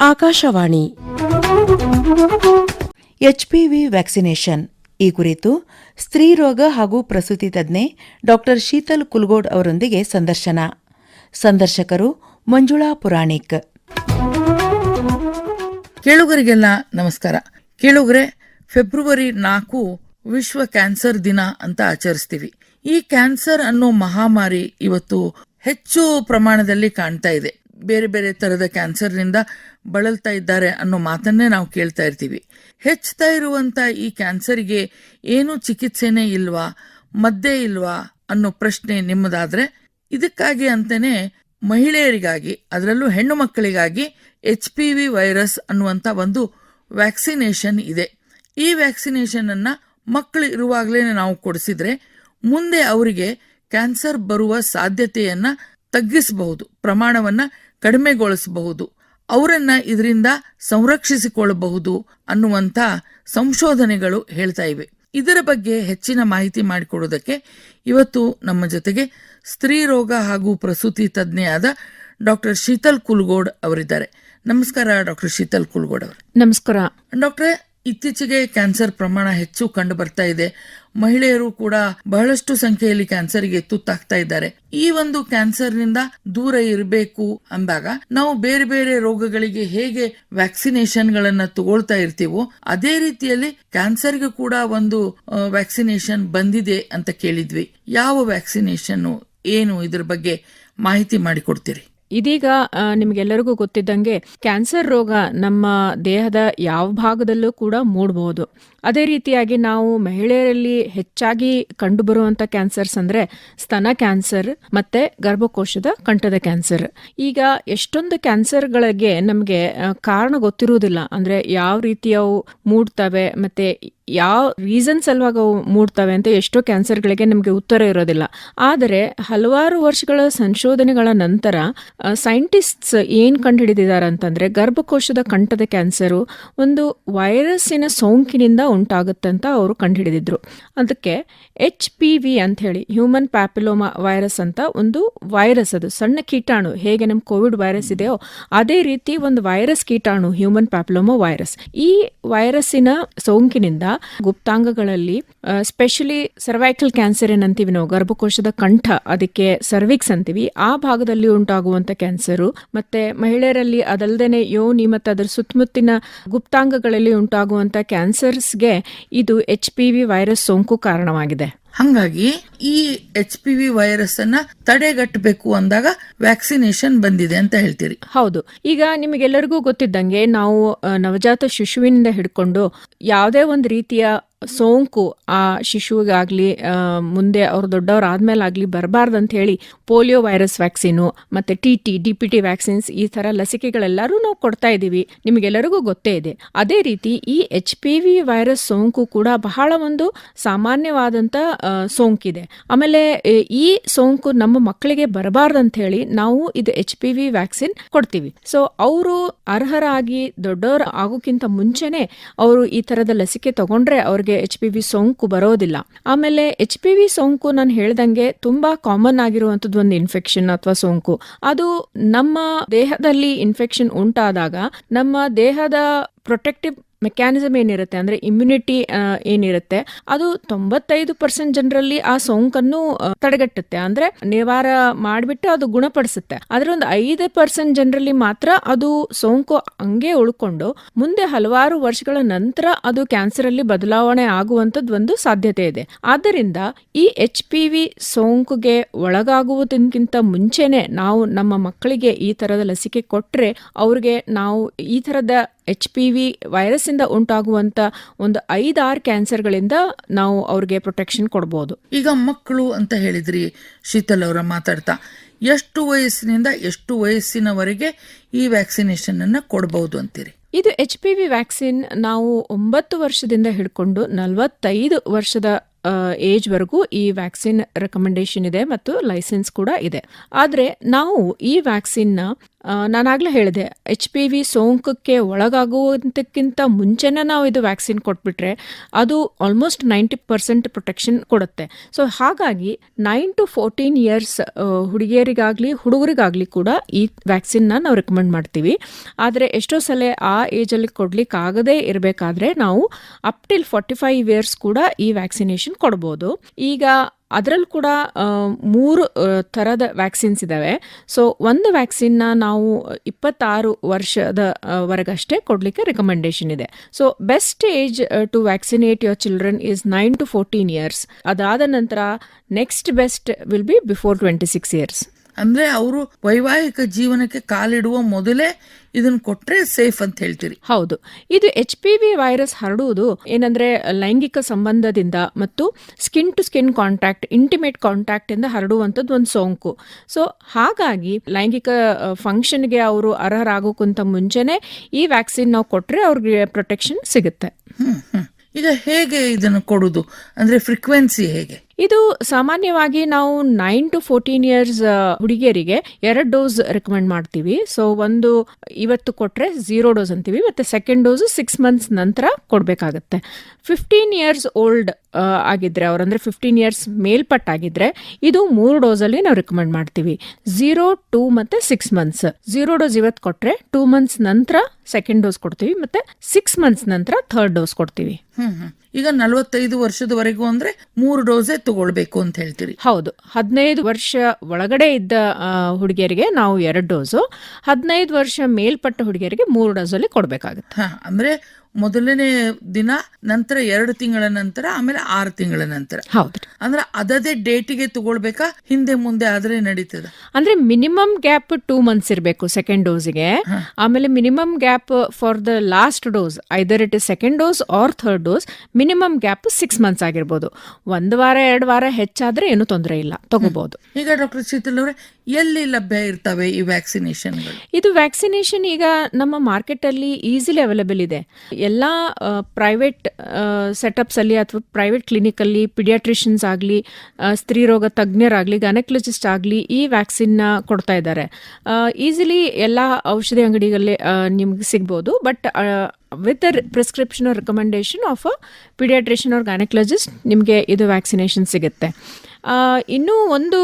Akashvani. HPV vaccination. ಈ ಕುರಿತು ಸ್ತ್ರೀ ರೋಗ ಹಾಗೂ ಪ್ರಸೂತಿ ತಜ್ಞೆ ಡಾಕ್ಟರ್ ಶೀತಲ್ ಕುಲ್ಗೋಡ್ ಅವರೊಂದಿಗೆ ಸಂದರ್ಶನ. ಸಂದರ್ಶಕರು ಮಂಜುಳಾ ಪುರಾಣಿಕ್. ಕೇಳುಗರಿಗೆಲ್ಲ ನಮಸ್ಕಾರ. ಕೇಳುಗರೆ ಫೆಬ್ರವರಿ ನಾಲ್ಕು ವಿಶ್ವ ಕ್ಯಾನ್ಸರ್ ದಿನ ಅಂತ ಆಚರಿಸ್ತೀವಿ. ಈ ಕ್ಯಾನ್ಸರ್ ಅನ್ನೋ ಮಹಾಮಾರಿ ಇವತ್ತು ಹೆಚ್ಚು ಪ್ರಮಾಣದಲ್ಲಿ ಕಾಣ್ತಾ ಇದೆ. ಬೇರೆ ಬೇರೆ ತರದ ಕ್ಯಾನ್ಸರ್ನಿಂದ ಬಳಲ್ತಾ ಇದ್ದಾರೆ ಅನ್ನೋ ಮಾತನ್ನೇ ನಾವು ಕೇಳ್ತಾ ಇರ್ತೀವಿ. ಹೆಚ್ಚುತ್ತಾ ಇರುವಂತ ಈ ಕ್ಯಾನ್ಸರ್ಗೆ ಏನು ಚಿಕಿತ್ಸೆನೇ ಇಲ್ವಾ, ಮದ್ದೇ ಇಲ್ವಾ ಅನ್ನೋ ಪ್ರಶ್ನೆ ನಿಮ್ಮದಾದ್ರೆ ಇದಕ್ಕಾಗಿ ಅಂತಾನೆ ಮಹಿಳೆಯರಿಗಾಗಿ, ಅದರಲ್ಲೂ ಹೆಣ್ಣು ಮಕ್ಕಳಿಗಾಗಿ ಎಚ್ ಪಿ ವಿ ವೈರಸ್ ಅನ್ನುವಂಥ ಒಂದು ವ್ಯಾಕ್ಸಿನೇಷನ್ ಇದೆ. ಈ ವ್ಯಾಕ್ಸಿನೇಷನ್ ಅನ್ನ ಮಕ್ಕಳು ಇರುವಾಗಲೇ ನಾವು ಕೊಡಿಸಿದ್ರೆ ಮುಂದೆ ಅವರಿಗೆ ಕ್ಯಾನ್ಸರ್ ಬರುವ ಸಾಧ್ಯತೆಯನ್ನು ತಗ್ಗಿಸಬಹುದು, ಪ್ರಮಾಣವನ್ನ ಕಡಿಮೆಗೊಳಿಸಬಹುದು. ಅವರನ್ನ ಇದರಿಂದ ಸಂರಕ್ಷಿಸಿಕೊಳ್ಳಬಹುದು ಅನ್ನುವಂಥ ಸಂಶೋಧನೆಗಳು ಹೇಳ್ತಾ ಇವೆ. ಇದರ ಬಗ್ಗೆ ಹೆಚ್ಚಿನ ಮಾಹಿತಿ ಮಾಡಿಕೊಡೋದಕ್ಕೆ ಇವತ್ತು ನಮ್ಮ ಜೊತೆಗೆ ಸ್ತ್ರೀ ರೋಗ ಹಾಗೂ ಪ್ರಸೂತಿ ತಜ್ಞೆಯಾದ ಡಾಕ್ಟರ್ ಶೀತಲ್ ಕುಲ್ಗೋಡ್ ಅವರಿದ್ದಾರೆ. ನಮಸ್ಕಾರ ಡಾಕ್ಟರ್ ಶೀತಲ್ ಕುಲ್ಗೋಡ್ ಅವರು. ನಮಸ್ಕಾರ. ಡಾಕ್ಟ್ರೆ ಇತ್ತೀಚೆಗೆ ಕ್ಯಾನ್ಸರ್ ಪ್ರಮಾಣ ಹೆಚ್ಚು ಕಂಡು ಬರ್ತಾ ಇದೆ. ಮಹಿಳೆಯರು ಕೂಡ ಬಹಳಷ್ಟು ಸಂಖ್ಯೆಯಲ್ಲಿ ಕ್ಯಾನ್ಸರ್ಗೆ ತುತ್ತಾಗ್ತಾ ಇದ್ದಾರೆ. ಈ ಒಂದು ಕ್ಯಾನ್ಸರ್ನಿಂದ ದೂರ ಇರಬೇಕು ಅಂದಾಗ ನಾವು ಬೇರೆ ಬೇರೆ ರೋಗಗಳಿಗೆ ಹೇಗೆ ವ್ಯಾಕ್ಸಿನೇಷನ್ ಗಳನ್ನ ತಗೊಳ್ತಾ ಇರ್ತೀವೋ ಅದೇ ರೀತಿಯಲ್ಲಿ ಕ್ಯಾನ್ಸರ್ಗೆ ಕೂಡ ಒಂದು ವ್ಯಾಕ್ಸಿನೇಷನ್ ಬಂದಿದೆ ಅಂತ ಕೇಳಿದ್ವಿ. ಯಾವ ವ್ಯಾಕ್ಸಿನೇಷನ್ ಏನು ಇದ್ರ ಬಗ್ಗೆ ಮಾಹಿತಿ ಮಾಡಿಕೊಡ್ತೀರಿ? ಇದೀಗ ನಿಮಗೆಲ್ಲರಿಗೂ ಗೊತ್ತಿದ್ದಂಗೆ ಕ್ಯಾನ್ಸರ್ ರೋಗ ನಮ್ಮ ದೇಹದ ಯಾವ ಭಾಗದಲ್ಲೂ ಕೂಡ ಮೂಡಬಹುದು ಅದೇ ರೀತಿಯಾಗಿ ನಾವು ಮಹಿಳೆಯರಲ್ಲಿ ಹೆಚ್ಚಾಗಿ ಕಂಡುಬರುವಂಥ ಕ್ಯಾನ್ಸರ್ಸ್ ಅಂದ್ರೆ ಸ್ತನ ಕ್ಯಾನ್ಸರ್ ಮತ್ತೆ ಗರ್ಭಕೋಶದ ಕಂಠದ ಕ್ಯಾನ್ಸರ್. ಈಗ ಎಷ್ಟೊಂದು ಕ್ಯಾನ್ಸರ್ಗಳಿಗೆ ನಮಗೆ ಕಾರಣ ಗೊತ್ತಿರುವುದಿಲ್ಲ. ಅಂದ್ರೆ ಯಾವ ರೀತಿಯ ಅವು ಮೂಡ್ತವೆ ಮತ್ತೆ ಯಾವ ರೀಸನ್ ಸಲುವಾಗಿ ಅವು ಮೂಡ್ತವೆ ಅಂತ ಎಷ್ಟೋ ಕ್ಯಾನ್ಸರ್ಗಳಿಗೆ ನಮಗೆ ಉತ್ತರ ಇರೋದಿಲ್ಲ. ಆದರೆ ಹಲವಾರು ವರ್ಷಗಳ ಸಂಶೋಧನೆಗಳ ನಂತರ ಸೈಂಟಿಸ್ಟ್ಸ್ ಏನು ಕಂಡುಹಿಡಿದಿದ್ದಾರೆ ಅಂತಂದ್ರೆ ಗರ್ಭಕೋಶದ ಕಂಠದ ಕ್ಯಾನ್ಸರು ಒಂದು ವೈರಸ್ಸಿನ ಸೋಂಕಿನಿಂದ ಉಂಟಾಗುತ್ತೆ ಅಂತ ಅವರು ಕಂಡುಹಿಡಿದಿದ್ರು. ಅದಕ್ಕೆ ಎಚ್ ಪಿ ವಿ ಅಂತ ಹೇಳಿ ಹ್ಯೂಮನ್ ಪ್ಯಾಪಿಲೋಮಾ ವೈರಸ್ ಅಂತ ಒಂದು ವೈರಸ್ ಅದು. ಸಣ್ಣ ಕೀಟಾಣು, ಹೇಗೆ ನಮ್ಮ ಕೋವಿಡ್ ವೈರಸ್ ಇದೆಯೋ ಅದೇ ರೀತಿ ಒಂದು ವೈರಸ್ ಕೀಟಾಣು ಹ್ಯೂಮನ್ ಪ್ಯಾಪಿಲೋಮಾ ವೈರಸ್ ಈ ವೈರಸ್ಸಿನ ಸೋಂಕಿನಿಂದ ಗುಪ್ತಾಂಗಗಳಲ್ಲಿ ಸ್ಪೆಷಲಿ ಸರ್ವೈಕಲ್ ಕ್ಯಾನ್ಸರ್ ಏನಂತೀವಿ ನಾವು, ಗರ್ಭಕೋಶದ ಕಂಠ, ಅದಕ್ಕೆ ಸರ್ವಿಕ್ಸ್ ಅಂತೀವಿ, ಆ ಭಾಗದಲ್ಲಿ ಉಂಟಾಗುವಂತ ಕ್ಯಾನ್ಸರು. ಮತ್ತೆ ಮಹಿಳೆಯರಲ್ಲಿ ಅದಲ್ಲದೆ ಯೋನಿ ಮತ್ತು ಅದರ ಸುತ್ತಮುತ್ತಿನ ಗುಪ್ತಾಂಗಗಳಲ್ಲಿ ಉಂಟಾಗುವಂಥ ಕ್ಯಾನ್ಸರ್ಸ್ಗೆ ಇದು ಎಚ್ ಪಿ ವಿ ವೈರಸ್ ಸೋಂಕು ಕಾರಣವಾಗಿದೆ. ಹಂಗಾಗಿ ಈ ಎಚ್ ಪಿ ವಿ ವೈರಸ್ ಅನ್ನ ತಡೆಗಟ್ಟಬೇಕು ಅಂದಾಗ ವ್ಯಾಕ್ಸಿನೇಷನ್ ಬಂದಿದೆ ಅಂತ ಹೇಳ್ತೀರಿ. ಹೌದು. ಈಗ ನಿಮಗೆಲ್ಲರಿಗೂ ಗೊತ್ತಿದ್ದಂಗೆ ನಾವು ನವಜಾತ ಶಿಶುವಿನಿಂದ ಹಿಡ್ಕೊಂಡು ಯಾವುದೇ ಒಂದು ರೀತಿಯ ಸೋಂಕು ಆ ಶಿಶುವಿಗಾಗ್ಲಿ ಮುಂದೆ ಅವ್ರು ದೊಡ್ಡವರಾದ್ಮೇಲಾಗ್ಲಿ ಬರಬಾರ್ದು ಅಂತ ಹೇಳಿ ಪೋಲಿಯೋ ವೈರಸ್ ವ್ಯಾಕ್ಸಿನು ಮತ್ತೆ T T D P T vaccines ಈ ತರ ಲಸಿಕೆಗಳೆಲ್ಲರೂ ನಾವು ಕೊಡ್ತಾ ಇದ್ದೀವಿ. ನಿಮಗೆಲ್ಲರಿಗೂ ಗೊತ್ತೇ ಇದೆ. ಅದೇ ರೀತಿ ಈ ಎಚ್ ಪಿ ವಿ ವೈರಸ್ ಸೋಂಕು ಕೂಡ ಬಹಳ ಒಂದು ಸಾಮಾನ್ಯವಾದಂತ ಆ, ಸೋಂಕಿದೆ. ಆಮೇಲೆ ಈ ಸೋಂಕು ನಮ್ಮ ಮಕ್ಕಳಿಗೆ ಬರಬಾರ್ದಂತ ಹೇಳಿ ನಾವು ಇದು ಎಚ್ ಪಿ ವಿ ವ್ಯಾಕ್ಸಿನ್ ಕೊಡ್ತೀವಿ. ಸೊ, ಅವರು ಅರ್ಹರಾಗಿ ದೊಡ್ಡವರು ಆಗೋಕ್ಕಿಂತ ಮುಂಚೆನೆ ಅವರು ಈ ತರದ ಲಸಿಕೆ ತಗೊಂಡ್ರೆ ಅವ್ರಿಗೆ ಎಚ್ ಪಿ ವಿ ಸೋಂಕು ಬರೋದಿಲ್ಲ. ಆಮೇಲೆ ಎಚ್ ಪಿ ವಿ ಸೋಂಕು ನಾನು ಹೇಳ್ದಂಗೆ ತುಂಬಾ ಕಾಮನ್ ಆಗಿರುವಂತದ್ದು ಒಂದು ಇನ್ಫೆಕ್ಷನ್ ಅಥವಾ ಸೋಂಕು. ಅದು ನಮ್ಮ ದೇಹದಲ್ಲಿ ಇನ್ಫೆಕ್ಷನ್ ಉಂಟಾದಾಗ ನಮ್ಮ ದೇಹದ ಪ್ರೊಟೆಕ್ಟಿವ್ ಮೆಕ್ಯಾನಿಸಮ್ ಏನಿರುತ್ತೆ ಅಂದ್ರೆ ಇಮ್ಯುನಿಟಿ ಏನಿರುತ್ತೆ, ಅದು ತೊಂಬತ್ತೈದು ಪರ್ಸೆಂಟ್ ಜನರಲ್ಲಿ ಆ ಸೋಂಕನ್ನು ತಡೆಗಟ್ಟುತ್ತೆ. ಅಂದ್ರೆ ನಿವಾರ ಮಾಡಿಬಿಟ್ಟು ಅದು ಗುಣಪಡಿಸುತ್ತೆ. ಆದರೆ ಒಂದು ಐದು ಪರ್ಸೆಂಟ್ ಜನರಲ್ಲಿ ಮಾತ್ರ ಅದು ಸೋಂಕು ಹಂಗೆ ಉಳ್ಕೊಂಡು ಮುಂದೆ ಹಲವಾರು ವರ್ಷಗಳ ನಂತರ ಅದು ಕ್ಯಾನ್ಸರ್ ಅಲ್ಲಿ ಬದಲಾವಣೆ ಆಗುವಂತದ್ದು ಒಂದು ಸಾಧ್ಯತೆ ಇದೆ. ಆದ್ದರಿಂದ ಈ ಎಚ್ ಪಿ ವಿ ಸೋಂಕುಗೆ ಒಳಗಾಗುವುದಕ್ಕಿಂತ ಮುಂಚೆನೆ ನಾವು ನಮ್ಮ ಮಕ್ಕಳಿಗೆ ಈ ತರದ ಲಸಿಕೆ ಕೊಟ್ರೆ ಅವ್ರಿಗೆ ನಾವು ಈ ತರದ ಎಚ್ ಪಿ ವಿ ವೈರಸ್ ಉಂಟಾಗುವಂಥ ಉಂಟಾಗುವಂತ ಒಂದು ಐದಾರು ಕ್ಯಾನ್ಸರ್ಗಳಿಂದ ನಾವು ಅವ್ರಿಗೆ ಪ್ರೊಟೆಕ್ಷನ್ ಕೊಡ್ಬೋದು. ಈಗ ಮಕ್ಕಳು ಅಂತ ಹೇಳಿದ್ರಿ ಶೀತಲ್ ಅವರ ಮಾತಾಡ್ತಾ ಎಷ್ಟು ವಯಸ್ಸಿನಿಂದ ಎಷ್ಟು ವಯಸ್ಸಿನವರೆಗೆ ಈ ವ್ಯಾಕ್ಸಿನೇಷನ್ ಅನ್ನ ಕೊಡಬಹುದು ಅಂತೀರಿ? ಇದು ಎಚ್ ಪಿ ವಿ ವ್ಯಾಕ್ಸಿನ್ ನಾವು ಒಂಬತ್ತು ವರ್ಷದಿಂದ ಹಿಡ್ಕೊಂಡು ನಲವತ್ತೈದು ವರ್ಷದ ಏಜ್ವರೆಗೂ ಈ ವ್ಯಾಕ್ಸಿನ್ ರೆಕಮೆಂಡೇಶನ್ ಇದೆ ಮತ್ತು ಲೈಸೆನ್ಸ್ ಕೂಡ ಇದೆ. ಆದರೆ ನಾವು ಈ ವ್ಯಾಕ್ಸಿನ್ನ ನಾನಾಗಲೇ ಹೇಳಿದೆ ಎಚ್ ಪಿ ವಿ ಸೋಂಕಕ್ಕೆ ಒಳಗಾಗುವಂತಕ್ಕಿಂತ ಮುಂಚೆನೇ ನಾವು ಇದು ವ್ಯಾಕ್ಸಿನ್ ಕೊಟ್ಬಿಟ್ರೆ ಅದು ಆಲ್ಮೋಸ್ಟ್ ನೈಂಟಿ ಪರ್ಸೆಂಟ್ ಪ್ರೊಟೆಕ್ಷನ್ ಕೊಡುತ್ತೆ. ಸೊ ಹಾಗಾಗಿ ನೈನ್ ಟು ಫೋರ್ಟೀನ್ ಇಯರ್ಸ್ ಹುಡುಗಿಯರಿಗಾಗಲಿ, ಹುಡುಗರಿಗಾಗಲಿ ಕೂಡ ಈ ವ್ಯಾಕ್ಸಿನ್ನ ನಾವು ರೆಕಮೆಂಡ್ ಮಾಡ್ತೀವಿ. ಆದರೆ ಎಷ್ಟೋ ಸಲ ಆ ಏಜಲ್ಲಿ ಕೊಡಲಿಕ್ಕಾಗದೇ ಇರಬೇಕಾದ್ರೆ ನಾವು up till forty five years ಕೂಡ ಈ ವ್ಯಾಕ್ಸಿನೇಷನ್ ಕೊಡ್ಬೋದು. ಈಗ ಅದರಲ್ಲಿ ಕೂಡ ಮೂರು ಥರದ ವ್ಯಾಕ್ಸಿನ್ಸ್ ಇದ್ದಾವೆ ಸೊ ಒಂದು ವ್ಯಾಕ್ಸಿನ್ನ ನಾವು ಇಪ್ಪತ್ತಾರು ವರ್ಷದ ಆ, ವರೆಗಷ್ಟೇ ಕೊಡಲಿಕ್ಕೆ ರೆಕಮೆಂಡೇಷನ್ ಇದೆ. So best age to vaccinate your children is nine to fourteen years. ಅದಾದ ನಂತರ next best will be before twenty six years. ಅಂದ್ರೆ ಅವರು ವೈವಾಹಿಕ ಜೀವನಕ್ಕೆ ಕಾಲಿಡುವ ಮೊದಲೇ ಇದನ್ನ ಕೊಟ್ರೆ ಸೇಫ್ ಅಂತ ಹೇಳ್ತೀರಿ. ಹೌದು. ಇದು ಎಚ್ ಪಿ ವಿ ವೈರಸ್ ಹರಡುವುದು ಏನಂದ್ರೆ ಲೈಂಗಿಕ ಸಂಬಂಧದಿಂದ ಮತ್ತು skin to skin contact intimate contact ಇಂದ ಹರಡುವಂಥದ್ದು ಒಂದು ಸೋಂಕು. ಸೊ ಹಾಗಾಗಿ ಲೈಂಗಿಕ ಫಂಕ್ಷನ್ಗೆ ಅವರು ಅರ್ಹರಾಗೋಕ್ಕಿಂತ ಮುಂಚೆನೆ ಈ ವ್ಯಾಕ್ಸಿನ್ ನಾವು ಕೊಟ್ರೆ ಅವ್ರಿಗೆ ಪ್ರೊಟೆಕ್ಷನ್ ಸಿಗುತ್ತೆ. ಈಗ ಹೇಗೆ ಇದನ್ನು ಕೊಡುದು? ಅಂದ್ರೆ ಫ್ರೀಕ್ವೆನ್ಸಿ ಹೇಗೆ? ಇದು ಸಾಮಾನ್ಯವಾಗಿ ನಾವು ನೈನ್ ಟು ಫೋರ್ಟೀನ್ ಇಯರ್ಸ್ ಹುಡುಗಿಯರಿಗೆ ಎರಡು ಡೋಸ್ ರೆಕಮೆಂಡ್ ಮಾಡ್ತೀವಿ. ಸೊ ಒಂದು ಇವತ್ತು ಕೊಟ್ರೆ ಝೀರೋ ಡೋಸ್ ಅಂತೀವಿ, ಮತ್ತೆ ಸೆಕೆಂಡ್ ಡೋಸ್ ಸಿಕ್ಸ್ ಮಂತ್ಸ್ ನಂತರ ಕೊಡಬೇಕಾಗತ್ತೆ. ಫಿಫ್ಟೀನ್ ಇಯರ್ಸ್ ಓಲ್ಡ್ ಆಗಿದ್ರೆ ಅವರಂದ್ರೆ ಫಿಫ್ಟೀನ್ ಇಯರ್ಸ್ ಮೇಲ್ಪಟ್ಟಾಗಿದ್ರೆ ಇದು ಮೂರು ಡೋಸಲ್ಲಿ ನಾವು ರೆಕಮೆಂಡ್ ಮಾಡ್ತೀವಿ. ಝೀರೋ ಟೂ ಮತ್ತೆ ಸಿಕ್ಸ್ ಮಂತ್ಸ್ ಝೀರೋ ಡೋಸ್ ಇವತ್ತು ಕೊಟ್ರೆ ಟೂ ಮಂತ್ಸ್ ನಂತರ ಸೆಕೆಂಡ್ ಡೋಸ್ ಕೊಡ್ತೀವಿ, ಮತ್ತೆ ಸಿಕ್ಸ್ ಮಂತ್ಸ್ ನಂತರ ಥರ್ಡ್ ಡೋಸ್ ಕೊಡ್ತೀವಿ. ಈಗ ನಲವತ್ತೈದು ವರ್ಷದವರೆಗೂ ಅಂದ್ರೆ ಮೂರು ಡೋಸೆ ತಗೊಳ್ಬೇಕು ಅಂತ ಹೇಳ್ತೀರಿ. ಹೌದು. ಹದಿನೈದು ವರ್ಷ ಒಳಗಡೆ ಇದ್ದ ಹುಡುಗಿಯರಿಗೆ ನಾವು ಎರಡು ಡೋಸು. ಹದಿನೈದು ವರ್ಷ ಮೇಲ್ಪಟ್ಟ ಹುಡುಗಿಯರಿಗೆ ಮೂರು ಡೋಸಲ್ಲಿ ಕೊಡಬೇಕಾಗುತ್ತೆ. ಅಂದ್ರೆ ಮೊದಲನೇ ದಿನ ನಂತರ ಎರಡು ತಿಂಗಳ ನಂತರ ಆಮೇಲೆ ಆರು ತಿಂಗಳ ನಂತರ. ಹೌದು ಅಂದ್ರೆ ಅದದೇ ಡೇಟಿಗೆ ತಗೊಳ್ಬೇಕಾ? ಹಿಂದೆ ಮುಂದೆ ಆದ್ರೆ ನಡೀತದ? ಅಂದ್ರೆ ಮಿನಿಮಮ್ ಗ್ಯಾಪ್ ಟೂ ಮಂತ್ಸ್ ಇರಬೇಕು ಸೆಕೆಂಡ್ ಡೋಸ್ಗೆ ಆಮೇಲೆ minimum gap for the last dose either it is second dose or third dose minimum gap six months ಆಗಿರ್ಬೋದು. ಒಂದು ವಾರ ಎರಡು ವಾರ ಹೆಚ್ಚಾದ್ರೆ ಏನು ತೊಂದರೆ ಇಲ್ಲ ತಗೋಬಹುದು ಈಗ ಡಾಕ್ಟರ್ ಶೀತಲ್ ಅವರೇ ಎಲ್ಲಿ ಲಭ್ಯ ಇರ್ತವೆ ಈ ವ್ಯಾಕ್ಸಿನೇಷನ್ ಇದು ವ್ಯಾಕ್ಸಿನೇಷನ್ ಈಗ ನಮ್ಮ ಮಾರ್ಕೆಟ್ ಅಲ್ಲಿ ಈಸಿಲಿ ಅವೈಲೇಬಲ್ ಇದೆ. ಎಲ್ಲ ಪ್ರೈವೇಟ್ ಸೆಟಪ್ಸ್ ಅಲ್ಲಿ ಅಥವಾ ಪ್ರೈವೇಟ್ ಕ್ಲಿನಿಕಲ್ಲಿ ಪಿಡಿಯಾಟ್ರಿಷಿಯನ್ಸ್ ಆಗಲಿ ಸ್ತ್ರೀ ರೋಗ ತಜ್ಞರಾಗಲಿ ಗೈನಕಲಜಿಸ್ಟ್ ಆಗಲಿ ಈ ವ್ಯಾಕ್ಸಿನ್ನ ಕೊಡ್ತಾ ಇದ್ದಾರೆ. ಈಸಿಲಿ ಎಲ್ಲ ಔಷಧಿ ಅಂಗಡಿಗಳಲ್ಲಿ ನಿಮ್ಗೆ ಸಿಗ್ಬೋದು. But with prescription or recommendation of a paediatrician or gynaecologist ನಿಮಗೆ ಇದು ವ್ಯಾಕ್ಸಿನೇಷನ್ ಸಿಗುತ್ತೆ. ಇನ್ನೂ ಒಂದು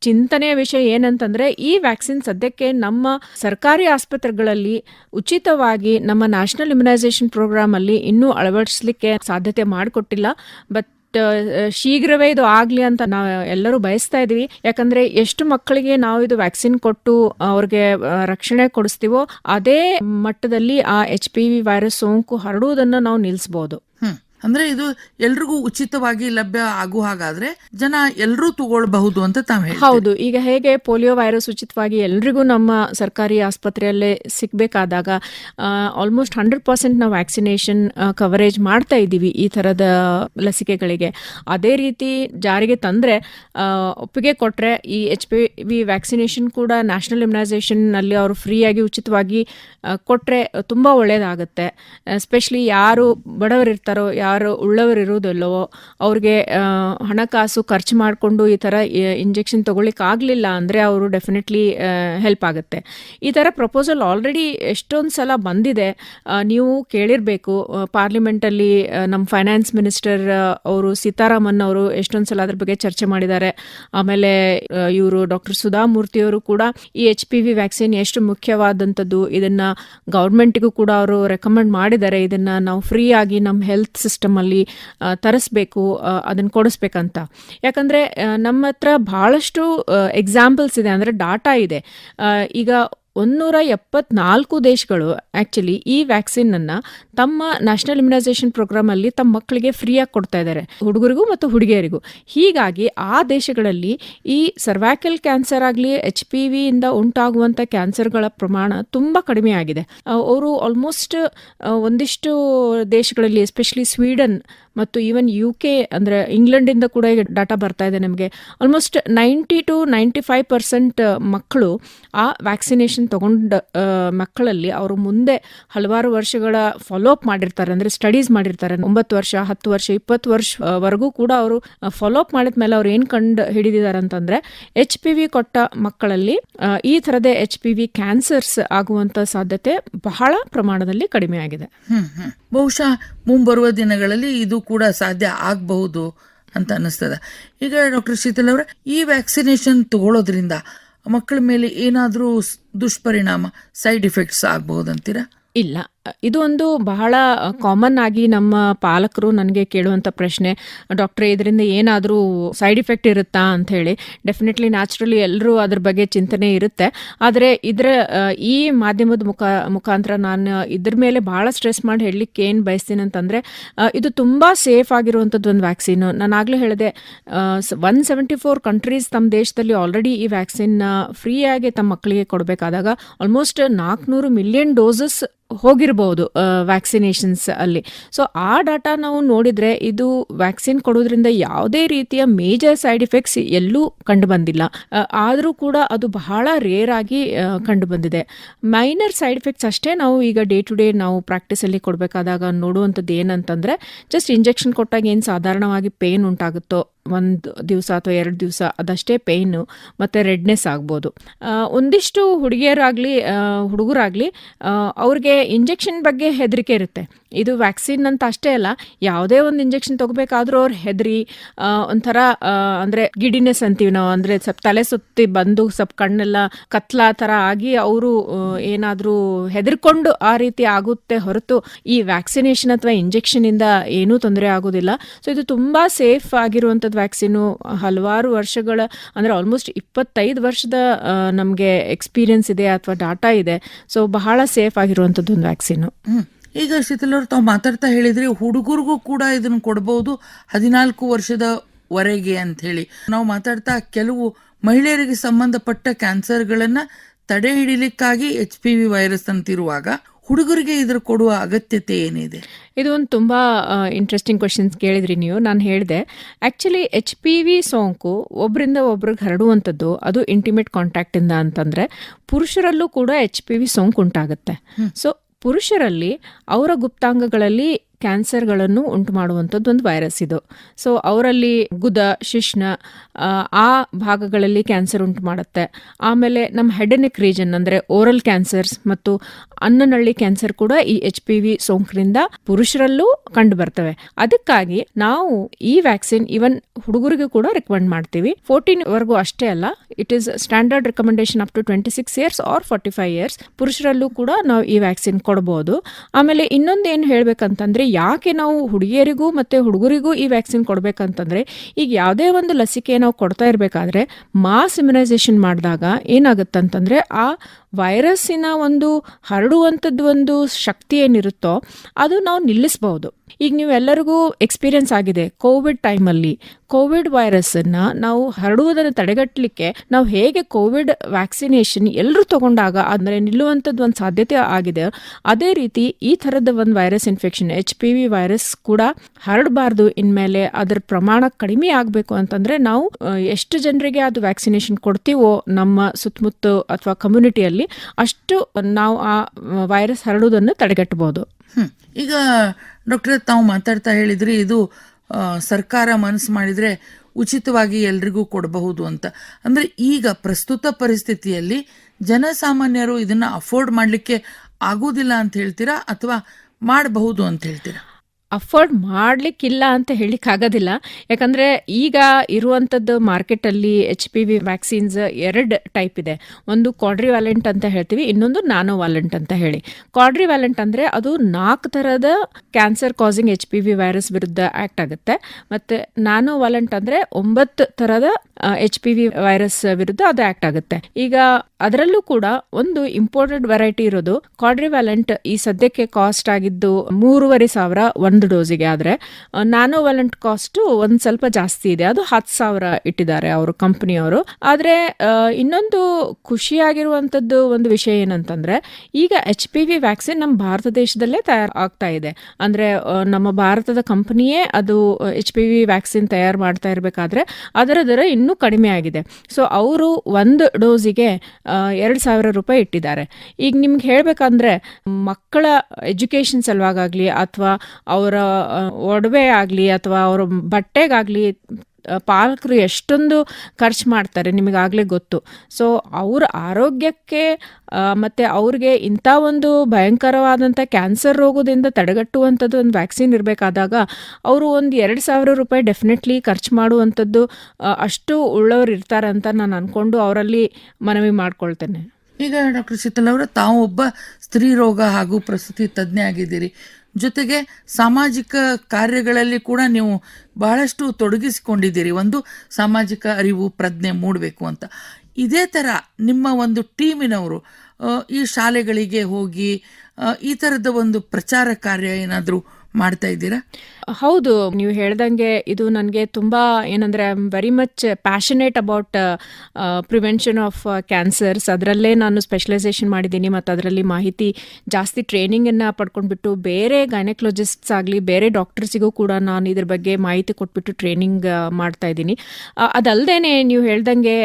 ಚಿಂತನೆಯ ವಿಷಯ ಏನಂತಂದರೆ, ಈ ವ್ಯಾಕ್ಸಿನ್ ಸದ್ಯಕ್ಕೆ ನಮ್ಮ ಸರ್ಕಾರಿ ಆಸ್ಪತ್ರೆಗಳಲ್ಲಿ ಉಚಿತವಾಗಿ ನಮ್ಮ ನ್ಯಾಷನಲ್ ಇಮ್ಯುನೈಸೇಷನ್ ಪ್ರೋಗ್ರಾಮಲ್ಲಿ ಇನ್ನೂ ಅಳವಡಿಸಲಿಕ್ಕೆ ಸಾಧ್ಯತೆ ಮಾಡಿಕೊಟ್ಟಿಲ್ಲ. ಬಟ್ ಶೀಘ್ರವೇ ಇದು ಆಗಲಿ ಅಂತ ನಾವು ಎಲ್ಲರೂ ಬಯಸ್ತಾ ಇದೀವಿ. ಯಾಕಂದ್ರೆ ಎಷ್ಟು ಮಕ್ಕಳಿಗೆ ನಾವು ಇದು ವ್ಯಾಕ್ಸಿನ್ ಕೊಟ್ಟು ಅವ್ರಿಗೆ ರಕ್ಷಣೆ ಕೊಡಿಸ್ತೀವೋ, ಅದೇ ಮಟ್ಟದಲ್ಲಿ ಆ ಎಚ್ ಪಿ ವಿ ವೈರಸ್ ಸೋಂಕು ಹರಡುವುದನ್ನು ನಾವು ನಿಲ್ಲಿಸಬಹುದು ಹ್ಮ್. ಅಂದ್ರೆ ಇದು ಎಲ್ರಿಗೂ ಉಚಿತವಾಗಿ ಲಭ್ಯ ಆಗುವ ಹಾಗಾದ್ರೆ ಜನ ಎಲ್ಲರೂ ತಗೊಳ್ಬಹುದು ಅಂತ ತಾವೇ ಹೌದು, ಈಗ ಹೇಗೆ ಪೋಲಿಯೋ ವೈರಸ್ ಉಚಿತವಾಗಿ ಎಲ್ರಿಗೂ ನಮ್ಮ ಸರ್ಕಾರಿ ಆಸ್ಪತ್ರೆಯಲ್ಲೇ ಸಿಗಬೇಕಾದಾಗ ಆಲ್ಮೋಸ್ಟ್ ಹಂಡ್ರೆಡ್ ಪರ್ಸೆಂಟ್ ನಾವು ವ್ಯಾಕ್ಸಿನೇಷನ್ ಕವರೇಜ್ ಮಾಡ್ತಾ ಇದ್ದೀವಿ ಈ ಥರದ ಲಸಿಕೆಗಳಿಗೆ. ಅದೇ ರೀತಿ ಜಾರಿಗೆ ತಂದರೆ ಒಪ್ಪಿಗೆ ಕೊಟ್ಟರೆ ಈ ಎಚ್ ಪಿ ವಿ ವ್ಯಾಕ್ಸಿನೇಷನ್ ಕೂಡ ನ್ಯಾಷನಲ್ ಇಮ್ಯುನೈಸೇಷನ್ನಲ್ಲಿ ಅವರು ಫ್ರೀಯಾಗಿ ಉಚಿತವಾಗಿ ಕೊಟ್ಟರೆ ತುಂಬ ಒಳ್ಳೆಯದಾಗುತ್ತೆ ಎಸ್ಪೆಷಲಿ ಯಾರು ಬಡವರಿರ್ತಾರೋ, ಯಾರು ಉಳ್ಳವರಿರುವುದಿಲ್ಲವೋ ಅವ್ರಿಗೆ ಆ, ಹಣಕಾಸು ಖರ್ಚು ಮಾಡಿಕೊಂಡು ಈ ಥರ ಇಂಜೆಕ್ಷನ್ ತೊಗೊಳ್ಳಿಕ್ಕೆ ಆಗಲಿಲ್ಲ ಅಂದರೆ ಅವರು ಡೆಫಿನೆಟ್ಲಿ ಹೆಲ್ಪ್ ಆಗುತ್ತೆ. ಈ ಥರ ಪ್ರಪೋಸಲ್ ಆಲ್ರೆಡಿ ಎಷ್ಟೊಂದು ಸಲ ಬಂದಿದೆ. ನೀವು ಕೇಳಿರಬೇಕು ಪಾರ್ಲಿಮೆಂಟಲ್ಲಿ ನಮ್ಮ ಫೈನಾನ್ಸ್ ಮಿನಿಸ್ಟರ್ ಅವರು ಸೀತಾರಾಮನ್ ಅವರು ಎಷ್ಟೊಂದು ಸಲ ಅದ್ರ ಬಗ್ಗೆ ಚರ್ಚೆ ಮಾಡಿದ್ದಾರೆ. ಆಮೇಲೆ ಇವರು ಡಾಕ್ಟರ್ ಸುಧಾಮೂರ್ತಿಯವರು ಕೂಡ ಈ ಎಚ್ ಪಿ ವಿ ವ್ಯಾಕ್ಸಿನ್ ಎಷ್ಟು ಮುಖ್ಯವಾದಂಥದ್ದು ಇದನ್ನು ಗೌರ್ಮೆಂಟಿಗೂ ಕೂಡ ಅವರು ರೆಕಮೆಂಡ್ ಮಾಡಿದ್ದಾರೆ. ಇದನ್ನು ನಾವು ಫ್ರೀ ಆಗಿ ನಮ್ಮ ಹೆಲ್ತ್ ಸಿಸ್ಟಮಲ್ಲಿ ತರಿಸ್ಬೇಕು ಅದನ್ನು ಕೊಡಿಸ್ಬೇಕಂತ. ಯಾಕಂದರೆ ನಮ್ಮ ಹತ್ರ ಭಾಳಷ್ಟು ಎಕ್ಸಾಂಪಲ್ಸ್ ಇದೆ ಅಂದರೆ ಡಾಟಾ ಇದೆ. ಈಗ ಒಂದೂರ ಎಪ್ಪತ್ನಾಲ್ಕು ದೇಶಗಳು ಆ್ಯಕ್ಚುಲಿ ಈ ವ್ಯಾಕ್ಸಿನನ್ನು ತಮ್ಮ ನ್ಯಾಷನಲ್ ಇಮ್ಯುನೈಸೇಷನ್ ಪ್ರೋಗ್ರಾಮಲ್ಲಿ ತಮ್ಮ ಮಕ್ಕಳಿಗೆ ಫ್ರೀಯಾಗಿ ಕೊಡ್ತಾ ಇದ್ದಾರೆ ಹುಡುಗರಿಗೂ ಮತ್ತು ಹುಡುಗಿಯರಿಗೂ. ಹೀಗಾಗಿ ಆ ದೇಶಗಳಲ್ಲಿ ಈ ಸರ್ವ್ಯಾಕಲ್ ಕ್ಯಾನ್ಸರ್ ಆಗಲಿ ಎಚ್ ಪಿ ವಿಯಿಂದ ಉಂಟಾಗುವಂಥ ಕ್ಯಾನ್ಸರ್ಗಳ ಪ್ರಮಾಣ ತುಂಬ ಕಡಿಮೆ ಆಗಿದೆ. ಅವರು ಆಲ್ಮೋಸ್ಟ್ ಒಂದಿಷ್ಟು ದೇಶಗಳಲ್ಲಿ ಎಸ್ಪೆಷಲಿ ಸ್ವೀಡನ್ ಮತ್ತು ಈವನ್ ಯು ಕೆ ಅಂದರೆ ಇಂಗ್ಲೆಂಡಿಂದ ಕೂಡ ಈಗ ಡಾಟಾ ಬರ್ತಾ ಇದೆ ನಮಗೆ. Almost ninety two ninety five percent ಮಕ್ಕಳು ಆ ವ್ಯಾಕ್ಸಿನೇಷನ್ ವ್ಯಾಕ್ಸಿನೇಷನ್ ತಗೊಂಡ ಮಕ್ಕಳಲ್ಲಿ ಅವರು ಮುಂದೆ ಹಲವಾರು ವರ್ಷಗಳ ಫಾಲೋ ಅಪ್ ಮಾಡಿರ್ತಾರೆ. ಅಂದ್ರೆ ಸ್ಟಡೀಸ್ ಮಾಡಿರ್ತಾರೆ. ಒಂಬತ್ತು ವರ್ಷ, ಹತ್ತು ವರ್ಷ, ಇಪ್ಪತ್ತು ವರ್ಷ ವರೆಗೂ ಕೂಡ ಅವರು ಫಾಲೋ ಅಪ್ ಮಾಡಿದ ಮೇಲೆ ಅವ್ರು ಏನು ಕಂಡು ಹಿಡಿದಿದ್ದಾರೆ ಅಂತಂದ್ರೆ ಎಚ್ ಪಿ ವಿ ಕೊಟ್ಟ ಮಕ್ಕಳಲ್ಲಿ ಈ ಥರದ ಎಚ್ ಪಿ ವಿ ಕ್ಯಾನ್ಸರ್ಸ್ ಆಗುವಂಥ ಸಾಧ್ಯತೆ ಬಹಳ ಪ್ರಮಾಣದಲ್ಲಿ ಕಡಿಮೆ ಆಗಿದೆ. ಬಹುಶಃ ಮುಂಬರುವ ದಿನಗಳಲ್ಲಿ ಇದು ಕೂಡ ಸಾಧ್ಯ ಆಗಬಹುದು ಅಂತ ಅನ್ನಿಸ್ತದೆ. ಈಗ ಡಾಕ್ಟರ್ ಶೀತಲ್ ಅವರ, ಈ ವ್ಯಾಕ್ಸಿನೇಷನ್ ತಗೊಳ್ಳೋದ್ರಿಂದ ಮಕ್ಕಳ ಮೇಲೆ ಏನಾದರೂ ದುಷ್ಪರಿಣಾಮ ಸೈಡ್ ಇಫೆಕ್ಟ್ಸ್ ಆಗಬಹುದಂತೀರಾ ಇಲ್ಲ. ಇದು ಒಂದು ಬಹಳ ಕಾಮನ್ ಆಗಿ ನಮ್ಮ ಪಾಲಕರು ನನಗೆ ಕೇಳುವಂಥ ಪ್ರಶ್ನೆ. ಡಾಕ್ಟ್ರೇ, ಇದರಿಂದ ಏನಾದರೂ ಸೈಡ್ ಇಫೆಕ್ಟ್ ಇರುತ್ತಾ ಅಂತ ಹೇಳಿ. ಡೆಫಿನೆಟ್ಲಿ ನ್ಯಾಚುರಲಿ ಎಲ್ಲರೂ ಅದ್ರ ಬಗ್ಗೆ ಚಿಂತನೆ ಇರುತ್ತೆ. ಆದರೆ ಇದರ ಈ ಮಾಧ್ಯಮದ ಮುಖ, ಮುಖಾಂತರ ನಾನು ಇದ್ರ ಮೇಲೆ ಭಾಳ ಸ್ಟ್ರೆಸ್ ಮಾಡಿ ಹೇಳಲಿಕ್ಕೆ ಏನು ಬಯಸ್ತೀನಿ ಅಂತಂದರೆ ಇದು ತುಂಬ ಸೇಫ್ ಆಗಿರುವಂಥದ್ದು ಒಂದು ವ್ಯಾಕ್ಸಿನ್ ನಾನು ಆಗಲೇ ಹೇಳಿದೆ ಒನ್ ಸೆವೆಂಟಿ ಫೋರ್ ಕಂಟ್ರೀಸ್ ತಮ್ಮ ದೇಶದಲ್ಲಿ ಆಲ್ರೆಡಿ ಈ ವ್ಯಾಕ್ಸಿನ್ ಫ್ರೀಯಾಗಿ ತಮ್ಮ ಮಕ್ಕಳಿಗೆ ಕೊಡಬೇಕಾದಾಗ ಆಲ್ಮೋಸ್ಟ್ ನಾಲ್ಕುನೂರು ಮಿಲಿಯನ್ ಡೋಸಸ್ ಹೋಗಿರ್ಬೋದು. ವ್ಯಾಕ್ಸಿನೇಷನ್ಸ್ ಅಲ್ಲಿ. ಸೊ ಆ ಡಾಟಾ ನಾವು ನೋಡಿದ್ರೆ ಇದು ವ್ಯಾಕ್ಸಿನ್ ಕೊಡೋದ್ರಿಂದ ಯಾವುದೇ ರೀತಿಯ ಮೇಜರ್ ಸೈಡ್ ಎಫೆಕ್ಟ್ಸ್ ಎಲ್ಲೂ ಕಂಡು ಬಂದಿಲ್ಲ ಆದರೂ ಕೂಡ ಅದು ಬಹಳ ರೇರ್ ಆಗಿ ಕಂಡು ಬಂದಿದೆ ಮೈನರ್ ಸೈಡ್ ಎಫೆಕ್ಟ್ಸ್ ಅಷ್ಟೇ ನಾವು ಈಗ ಡೇ ಟು ಡೇ ನಾವು ಪ್ರಾಕ್ಟೀಸಲ್ಲಿ ಕೊಡಬೇಕಾದಾಗ ನೋಡುವಂಥದ್ದು ಏನಂತಂದರೆ ಜಸ್ಟ್ ಇಂಜೆಕ್ಷನ್ ಕೊಟ್ಟಾಗ ಏನು ಸಾಧಾರಣವಾಗಿ ಪೇನ್ ಉಂಟಾಗುತ್ತೋ ಒಂದು ದಿವಸ ಅಥವಾ ಎರಡು ದಿವಸ, ಅದಷ್ಟೇ ಪೇಯ್ನು ಮತ್ತು ರೆಡ್ನೆಸ್ ಆಗ್ಬೋದು. ಒಂದಿಷ್ಟು ಹುಡುಗಿಯರಾಗಲಿ ಹುಡುಗರಾಗಲಿ ಅವ್ರಿಗೆ ಇಂಜೆಕ್ಷನ್ ಬಗ್ಗೆ ಹೆದರಿಕೆ ಇರುತ್ತೆ. ಇದು ವ್ಯಾಕ್ಸಿನ್ ಅಂತ ಅಷ್ಟೇ ಅಲ್ಲ, ಯಾವುದೇ ಒಂದು ಇಂಜೆಕ್ಷನ್ ತಗೋಬೇಕಾದ್ರೂ ಅವ್ರು ಹೆದರಿ ಒಂಥರ ಅಂದರೆ ಗಿಡಿನೆಸ್ ಅಂತೀವಿ ನಾವು, ಅಂದರೆ ಸ್ವಲ್ಪ ತಲೆ ಸುತ್ತಿ ಬಂದು ಸ್ವಲ್ಪ ಕಣ್ಣೆಲ್ಲ ಕತ್ಲ ಥರ ಆಗಿ ಅವರು ಏನಾದರೂ ಹೆದರ್ಕೊಂಡು ಆ ರೀತಿ ಆಗುತ್ತೆ ಹೊರತು ಈ ವ್ಯಾಕ್ಸಿನೇಷನ್ ಅಥವಾ ಇಂಜೆಕ್ಷನ್ ಇಂದ ಏನೂ ತೊಂದರೆ ಆಗೋದಿಲ್ಲ. ಸೊ ಇದು ತುಂಬ ಸೇಫ್ ಆಗಿರುವಂಥದ್ದು ವ್ಯಾಕ್ಸಿನು ಹಲವಾರು ವರ್ಷಗಳ, ಅಂದರೆ ಆಲ್ಮೋಸ್ಟ್ ಇಪ್ಪತ್ತೈದು ವರ್ಷದ ನಮಗೆ ಎಕ್ಸ್ಪೀರಿಯನ್ಸ್ ಇದೆ ಅಥವಾ ಡಾಟಾ ಇದೆ. ಸೊ ಬಹಳ ಸೇಫ್ ಆಗಿರುವಂಥದ್ದು ಒಂದು ವ್ಯಾಕ್ಸಿನು ಈಗ ಶೀತಲ್ ಅವರು ತಾವು ಮಾತಾಡ್ತಾ ಹೇಳಿದ್ರಿ ಹುಡುಗರಿಗೂ ಕೂಡ ಇದನ್ನು ಕೊಡ್ಬೋದು ಹದಿನಾಲ್ಕು ವರ್ಷದವರೆಗೆ ಅಂತ ಹೇಳಿ. ನಾವು ಮಾತಾಡ್ತಾ ಕೆಲವು ಮಹಿಳೆಯರಿಗೆ ಸಂಬಂಧಪಟ್ಟ ಕ್ಯಾನ್ಸರ್ಗಳನ್ನು ತಡೆ ಹಿಡಿಲಿಕ್ಕಾಗಿ ಎಚ್ ಪಿ ವಿ ವೈರಸ್ ಅಂತಿರುವಾಗ ಹುಡುಗರಿಗೆ ಇದ್ರ ಕೊಡುವ ಅಗತ್ಯತೆ ಏನಿದೆ? ಇದು ಒಂದು ತುಂಬ ಇಂಟ್ರೆಸ್ಟಿಂಗ್ ಕ್ವಶನ್ಸ್ ಕೇಳಿದ್ರಿ ನೀವು. ನಾನು ಹೇಳಿದೆ ಆ್ಯಕ್ಚುಲಿ ಎಚ್ ಪಿ ವಿ ಸೋಂಕು ಒಬ್ಬರಿಂದ ಒಬ್ರಿಗೆ ಹರಡುವಂಥದ್ದು ಅದು ಇಂಟಿಮೇಟ್ ಕಾಂಟ್ಯಾಕ್ಟಿಂದ ಅಂತಂದರೆ ಪುರುಷರಲ್ಲೂ ಕೂಡ ಎಚ್ ಪಿ ವಿ ಸೋಂಕು ಉಂಟಾಗುತ್ತೆ. ಸೊ ಪುರುಷರಲ್ಲಿ ಅವರ ಗುಪ್ತಾಂಗಗಳಲ್ಲಿ ಕ್ಯಾನ್ಸರ್ಗಳನ್ನು ಉಂಟು ಮಾಡುವಂಥದ್ದು ಒಂದು ವೈರಸ್ ಇದು. ಸೊ ಅವರಲ್ಲಿ ಗುದ ಶಿಶ್ನ ಆ, ಭಾಗಗಳಲ್ಲಿ ಕ್ಯಾನ್ಸರ್ ಉಂಟು ಮಾಡುತ್ತೆ ಆಮೇಲೆ ನಮ್ಮ ಹೆಡನಿಕ್ ರೀಜನ್ ಅಂದರೆ ಓರಲ್ ಕ್ಯಾನ್ಸರ್ಸ್ ಮತ್ತು ಅನ್ನನಳ್ಳಿ ಕ್ಯಾನ್ಸರ್ ಕೂಡ ಈ ಎಚ್ ಪಿ ವಿ ಸೋಂಕಿನಿಂದ ಪುರುಷರಲ್ಲೂ ಕಂಡು ಬರ್ತವೆ ಅದಕ್ಕಾಗಿ ನಾವು ಈ ವ್ಯಾಕ್ಸಿನ್ ಇವನ್ ಹುಡುಗರಿಗೂ ಕೂಡ ರೆಕಮೆಂಡ್ ಮಾಡ್ತೀವಿ. ಫೋರ್ಟೀನ್ ವರೆಗೂ ಅಷ್ಟೇ ಅಲ್ಲ it is standard recommendation up to twenty six years or forty five years ಪುರುಷರಲ್ಲೂ ಕೂಡ ನಾವು ಈ ವ್ಯಾಕ್ಸಿನ್ ಕೊಡ್ಬೋದು. ಆಮೇಲೆ ಇನ್ನೊಂದು ಏನು ಹೇಳ್ಬೇಕಂತಂದ್ರೆ ಯಾಕೆ ನಾವು ಹುಡುಗಿಯರಿಗೂ ಮತ್ತು ಹುಡುಗರಿಗೂ ಈ ವ್ಯಾಕ್ಸಿನ್ ಕೊಡಬೇಕಂತಂದರೆ, ಈಗ ಯಾವುದೇ ಒಂದು ಲಸಿಕೆ ನಾವು ಕೊಡ್ತಾ ಇರಬೇಕಾದ್ರೆ ಮಾಸ್ ಇಮ್ಯುನೈಸೇಷನ್ ಮಾಡಿದಾಗ ಏನಾಗುತ್ತಂತಂದರೆ, ಆ ವೈರಸ್ಸಿನ ಒಂದು ಹರಡುವಂಥದ್ದು ಒಂದು ಶಕ್ತಿ ಏನಿರುತ್ತೋ ಅದು ನಾವು ನಿಲ್ಲಿಸ್ಬೋದು ಈಗ ನೀವೆಲ್ಲರಿಗೂ ಎಕ್ಸ್ಪೀರಿಯನ್ಸ್ ಆಗಿದೆ ಕೋವಿಡ್ ಟೈಮಲ್ಲಿ ಕೋವಿಡ್ ವೈರಸ್ಸನ್ನು ನಾವು ಹರಡುವುದನ್ನು ತಡೆಗಟ್ಟಲಿಕ್ಕೆ ನಾವು ಹೇಗೆ ಕೋವಿಡ್ ವ್ಯಾಕ್ಸಿನೇಷನ್ ಎಲ್ಲರೂ ತಗೊಂಡಾಗ ಅಂದರೆ ನಿಲ್ಲುವಂಥದ್ದು ಒಂದು ಸಾಧ್ಯತೆ ಆಗಿದೆ. ಅದೇ ರೀತಿ ಈ ಥರದ ಒಂದು virus infection H P V virus ಕೂಡ ಹರಡಬಾರ್ದು. ಇನ್ಮೇಲೆ ಅದರ ಪ್ರಮಾಣ ಕಡಿಮೆ ಆಗಬೇಕು ಅಂತಂದರೆ ನಾವು ಎಷ್ಟು ಜನರಿಗೆ ಅದು ವ್ಯಾಕ್ಸಿನೇಷನ್ ಕೊಡ್ತೀವೋ ನಮ್ಮ ಸುತ್ತಮುತ್ತ ಅಥವಾ ಕಮ್ಯುನಿಟಿಯಲ್ಲಿ ಅಷ್ಟು ನಾವು ಆ ವೈರಸ್ ಹರಡುವುದನ್ನು ತಡೆಗಟ್ಟಬಹುದು. ಈಗ ಡಾಕ್ಟರ್ ತಾವು ಮಾತಾಡ್ತಾ ಹೇಳಿದ್ರಿ, ಇದು ಸರ್ಕಾರ ಮನಸ್ಸು ಮಾಡಿದರೆ ಉಚಿತವಾಗಿ ಎಲ್ರಿಗೂ ಕೊಡಬಹುದು ಅಂತ. ಅಂದರೆ ಈಗ ಪ್ರಸ್ತುತ ಪರಿಸ್ಥಿತಿಯಲ್ಲಿ ಜನಸಾಮಾನ್ಯರು ಇದನ್ನು ಅಫೋರ್ಡ್ ಮಾಡಲಿಕ್ಕೆ ಆಗೋದಿಲ್ಲ ಅಂತ ಹೇಳ್ತೀರಾ ಅಥವಾ ಮಾಡಬಹುದು ಅಂತ ಹೇಳ್ತೀರಾ? ಅಫೋರ್ಡ್ ಮಾಡಲಿಕ್ಕಿಲ್ಲ ಅಂತ ಆಗೋದಿಲ್ಲ ಯಾಕಂದರೆ ಈಗ ಇರುವಂಥದ್ದು ಮಾರ್ಕೆಟಲ್ಲಿ ಎಚ್ ಪಿ ವಿ ವ್ಯಾಕ್ಸಿನ್ಸ್ ಎರಡು ಟೈಪ್ ಇದೆ. ಒಂದು ಕಾಡ್ರಿ ವ್ಯಾಲೆಂಟ್ ಅಂತ ಹೇಳ್ತೀವಿ, ಇನ್ನೊಂದು ನಾನೋ ವ್ಯಾಲೆಂಟ್ ಅಂತ ಹೇಳಿ. ಕಾಡ್ರಿ ವ್ಯಾಲೆಂಟ್ ಅಂದರೆ ಅದು ನಾಲ್ಕು ಥರದ cancer causing H P V virus ವಿರುದ್ಧ ಆ್ಯಕ್ಟ್ ಆಗುತ್ತೆ. ಮತ್ತು ನಾನೋ ವ್ಯಾಲೆಂಟ್ ಅಂದರೆ ಒಂಬತ್ತು ಥರದ ಎಚ್ ಪಿ ವಿ ವೈರಸ್ ವಿರುದ್ಧ ಅದು ಆ್ಯಕ್ಟ್ ಆಗುತ್ತೆ. ಈಗ ಅದರಲ್ಲೂ ಕೂಡ ಒಂದು ಇಂಪೋರ್ಟೆಡ್ ವೆರೈಟಿ ಇರೋದು ಕಾಡ್ರಿ ವ್ಯಾಲೆಂಟ್ ಈ ಸದ್ಯಕ್ಕೆ ಕಾಸ್ಟ್ ಆಗಿದ್ದು ಮೂರುವರೆ ಸಾವಿರ ಒನ್ ಒಂದು ಡೋಸಿಗೆ ಆದರೆ ನ್ಯಾನೋ ವ್ಯಾಲೆಂಟ್ ಕಾಸ್ಟು ಒಂದು ಸ್ವಲ್ಪ ಜಾಸ್ತಿ ಇದೆ. ಅದು ಹತ್ತು ಸಾವಿರ ಇಟ್ಟಿದ್ದಾರೆ ಅವರು ಕಂಪ್ನಿಯವರು. ಆದರೆ ಇನ್ನೊಂದು ಖುಷಿಯಾಗಿರುವಂಥದ್ದು ಒಂದು ವಿಷಯ ಏನಂತಂದರೆ, ಈಗ ಎಚ್ ಪಿ ವಿ ವ್ಯಾಕ್ಸಿನ್ ನಮ್ಮ ಭಾರತ ದೇಶದಲ್ಲೇ ತಯಾರು ಆಗ್ತಾ ಇದೆ. ಅಂದರೆ ನಮ್ಮ ಭಾರತದ ಕಂಪ್ನಿಯೇ ಅದು ಎಚ್ ಪಿ ವಿ ವ್ಯಾಕ್ಸಿನ್ ತಯಾರು ಮಾಡ್ತಾ ಇರಬೇಕಾದ್ರೆ ಅದರ ದರ ಇನ್ನೂ ಕಡಿಮೆ ಆಗಿದೆ. ಸೊ ಅವರು ಒಂದು ಡೋಸಿಗೆ ಎರಡು ಸಾವಿರ ರೂಪಾಯಿ ಇಟ್ಟಿದ್ದಾರೆ. ಈಗ ನಿಮ್ಗೆ ಹೇಳಬೇಕಂದ್ರೆ, ಮಕ್ಕಳ ಎಜುಕೇಷನ್ ಸಲುವಾಗಲಿ ಅಥವಾ ಅವರ ಆ, ಒಡವೆ ಆಗಲಿ ಅಥವಾ ಅವರ ಬಟ್ಟೆಗಾಗಲಿ ಪಾಲಕರು ಎಷ್ಟೊಂದು ಖರ್ಚು ಮಾಡ್ತಾರೆ ನಿಮಗಾಗಲೇ ಗೊತ್ತು. ಸೊ ಅವ್ರ ಆರೋಗ್ಯಕ್ಕೆ ಮತ್ತು ಮತ್ತೆ ಅವ್ರಿಗೆ ಇಂಥ ಒಂದು ಭಯಂಕರವಾದಂಥ ಕ್ಯಾನ್ಸರ್ ರೋಗದಿಂದ ತಡೆಗಟ್ಟುವಂಥದ್ದು ಒಂದು ವ್ಯಾಕ್ಸಿನ್ ಇರಬೇಕಾದಾಗ ಅವರು ಒಂದು ಎರಡು ಸಾವಿರ ರೂಪಾಯಿ ಡೆಫಿನೆಟ್ಲಿ ಖರ್ಚು ಮಾಡುವಂಥದ್ದು ಅಷ್ಟು ಉಳ್ಳವರು ಇರ್ತಾರೆ ಅಂತ ನಾನು ಅಂದ್ಕೊಂಡು ಅವರಲ್ಲಿ ಮನವಿ ಮಾಡ್ಕೊಳ್ತೇನೆ. ಈಗ ಡಾಕ್ಟರ್ ಶೀತಲ್ ಅವರು ತಾವು ಒಬ್ಬ ಸ್ತ್ರೀ ರೋಗ ಹಾಗೂ ಪ್ರಸೂತಿ ತಜ್ಞೆ ಆಗಿದ್ದೀರಿ. ಜೊತೆಗೆ ಸಾಮಾಜಿಕ ಕಾರ್ಯಗಳಲ್ಲಿ ಕೂಡ ನೀವು ಬಹಳಷ್ಟು ತೊಡಗಿಸಿಕೊಂಡಿದ್ದೀರಿ. ಒಂದು ಸಾಮಾಜಿಕ ಅರಿವು, ಪ್ರಜ್ಞೆ ಮೂಡಬೇಕು ಅಂತ. ಇದೇ ಥರ ನಿಮ್ಮ ಒಂದು ಟೀಮಿನವರು ಈ ಶಾಲೆಗಳಿಗೆ ಹೋಗಿ ಈ ಥರದ ಒಂದು ಪ್ರಚಾರ ಕಾರ್ಯ ಏನಾದರೂ ಮಾಡ್ತಾ ಇದ್ದೀರಾ? ಹೌದು, ನೀವು ಹೇಳ್ದಂಗೆ ಇದು ನನಗೆ ತುಂಬ ಏನಂದರೆ I am very much passionate about prevention of cancers ಅದರಲ್ಲೇ ನಾನು ಸ್ಪೆಷಲೈಸೇಷನ್ ಮಾಡಿದ್ದೀನಿ ಮತ್ತು ಅದರಲ್ಲಿ ಮಾಹಿತಿ ಜಾಸ್ತಿ ಟ್ರೈನಿಂಗನ್ನು ಪಡ್ಕೊಂಡ್ಬಿಟ್ಟು ಬೇರೆ ಗೈನಕ್ಲಜಿಸ್ಟ್ಸ್ ಆಗಲಿ, ಬೇರೆ ಡಾಕ್ಟರ್ಸಿಗೂ ಕೂಡ ನಾನು ಇದ್ರ ಬಗ್ಗೆ ಮಾಹಿತಿ ಕೊಟ್ಬಿಟ್ಟು ಟ್ರೈನಿಂಗ್ ಮಾಡ್ತಾ ಇದ್ದೀನಿ. ಅದಲ್ಲದೆ ನೀವು ಹೇಳ್ದಂಗೆ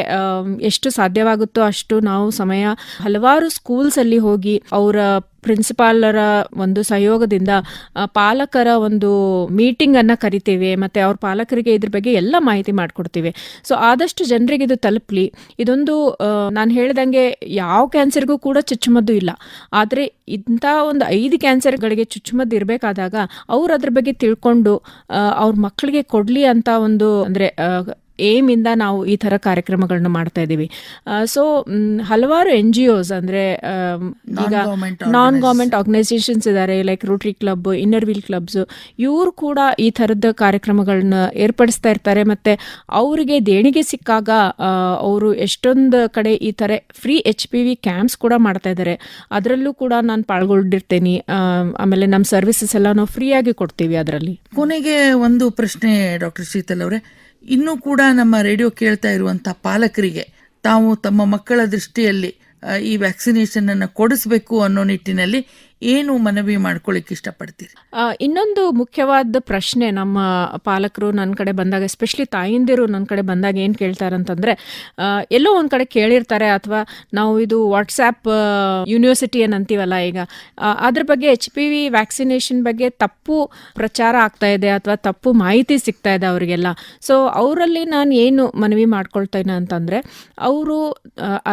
ಎಷ್ಟು ಸಾಧ್ಯವಾಗುತ್ತೋ ಅಷ್ಟು ನಾವು ಸಮಯ ಹಲವಾರು ಸ್ಕೂಲ್ಸಲ್ಲಿ ಹೋಗಿ ಅವರ ಪ್ರಿನ್ಸಿಪಾಲರ ಒಂದು ಸಹಯೋಗದಿಂದ ಪಾಲಕರ ಒಂದು ಮೀಟಿಂಗ್ ಅನ್ನ ಕರಿತೇವೆ, ಮತ್ತೆ ಅವ್ರ ಪಾಲಕರಿಗೆ ಇದ್ರ ಬಗ್ಗೆ ಎಲ್ಲ ಮಾಹಿತಿ ಮಾಡಿಕೊಡ್ತೀವಿ. ಸೊ ಆದಷ್ಟು ಜನರಿಗೆ ಇದು ತಲುಪಲಿ. ಇದೊಂದು ನಾನು ಹೇಳ್ದಂಗೆ ಯಾವ ಕ್ಯಾನ್ಸರ್ಗೂ ಕೂಡ ಚುಚ್ಚುಮದ್ದು ಇಲ್ಲ. ಆದರೆ ಇಂಥ ಒಂದು ಐದು ಕ್ಯಾನ್ಸರ್ಗಳಿಗೆ ಚುಚ್ಚುಮದ್ದು ಇರಬೇಕಾದಾಗ ಅವ್ರು ಅದ್ರ ಬಗ್ಗೆ ತಿಳ್ಕೊಂಡು ಅವ್ರ ಮಕ್ಕಳಿಗೆ ಕೊಡಲಿ ಅಂತ ಒಂದು, ಅಂದರೆ ಏಮಿಂದ ನಾವು ಈ ಥರ ಕಾರ್ಯಕ್ರಮಗಳನ್ನ ಮಾಡ್ತಾ ಇದ್ದೀವಿ. ಸೊ ಹಲವಾರು ಎನ್ ಜಿ ಒಸ್ ಅಂದರೆ ಈಗ ನಾನ್ ಗೌರ್ಮೆಂಟ್ ಆರ್ಗನೈಸೇಷನ್ಸ್ ಇದ್ದಾರೆ like rotary club inner wheel clubs ಇವರು ಕೂಡ ಈ ಥರದ ಕಾರ್ಯಕ್ರಮಗಳನ್ನ ಏರ್ಪಡಿಸ್ತಾ ಇರ್ತಾರೆ. ಮತ್ತು ಅವರಿಗೆ ದೇಣಿಗೆ ಸಿಕ್ಕಾಗ ಅವರು ಎಷ್ಟೊಂದು ಕಡೆ ಈ ಥರ free H P V camps ಕೂಡ ಮಾಡ್ತಾ ಇದ್ದಾರೆ ಅದರಲ್ಲೂ ಕೂಡ ನಾನು ಪಾಲ್ಗೊಂಡಿರ್ತೇನೆ ಆಮೇಲೆ ನಮ್ಮ ಸರ್ವಿಸಸ್ ಎಲ್ಲ ನಾವು ಫ್ರೀಯಾಗಿ ಕೊಡ್ತೀವಿ ಅದರಲ್ಲಿ. ಕೊನೆಗೆ ಒಂದು ಪ್ರಶ್ನೆ ಡಾಕ್ಟರ್ ಶೀತಲ್ ಅವರೇ. ಇನ್ನೂ ಕೂಡ ನಮ್ಮ ರೇಡಿಯೋ ಕೇಳ್ತಾ ಇರುವಂಥ ಪಾಲಕರಿಗೆ ತಾವು ತಮ್ಮ ಮಕ್ಕಳ ದೃಷ್ಟಿಯಲ್ಲಿ ಈ ವ್ಯಾಕ್ಸಿನೇಷನ್ ಅನ್ನು ಕೊಡಿಸ್ಬೇಕು ಅನ್ನೋ ನಿಟ್ಟಿನಲ್ಲಿ ಏನು ಮನವಿ ಮಾಡ್ಕೊಳ್ಳಿಕ್ಕೆ ಇಷ್ಟಪಡ್ತೀರಿ? ಇನ್ನೊಂದು ಮುಖ್ಯವಾದ ಪ್ರಶ್ನೆ ನಮ್ಮ ಪಾಲಕರು ನನ್ನ ಕಡೆ ಬಂದಾಗ ಎಸ್ಪೆಷಲಿ ತಾಯಿಂದಿರು ನನ್ನ ಕಡೆ ಬಂದಾಗ ಏನು ಕೇಳ್ತಾರೆ ಅಂತಂದರೆ ಎಲ್ಲೋ ಒಂದು ಕಡೆ ಕೇಳಿರ್ತಾರೆ ಅಥವಾ ನಾವು ಇದು ವಾಟ್ಸ್ಆ್ಯಪ್ ಯೂನಿವರ್ಸಿಟಿ ಏನಂತೀವಲ್ಲ ಈಗ ಅದ್ರ ಬಗ್ಗೆ ಎಚ್ ಪಿ ವಿ ವ್ಯಾಕ್ಸಿನೇಷನ್ ಬಗ್ಗೆ ತಪ್ಪು ಪ್ರಚಾರ ಆಗ್ತಾ ಇದೆ ಅಥವಾ ತಪ್ಪು ಮಾಹಿತಿ ಸಿಗ್ತಾ ಇದೆ ಅವರಿಗೆಲ್ಲ. ಸೊ ಅವರಲ್ಲಿ ನಾನು ಏನು ಮನವಿ ಮಾಡ್ಕೊಳ್ತೇನೆ ಅಂತಂದರೆ, ಅವರು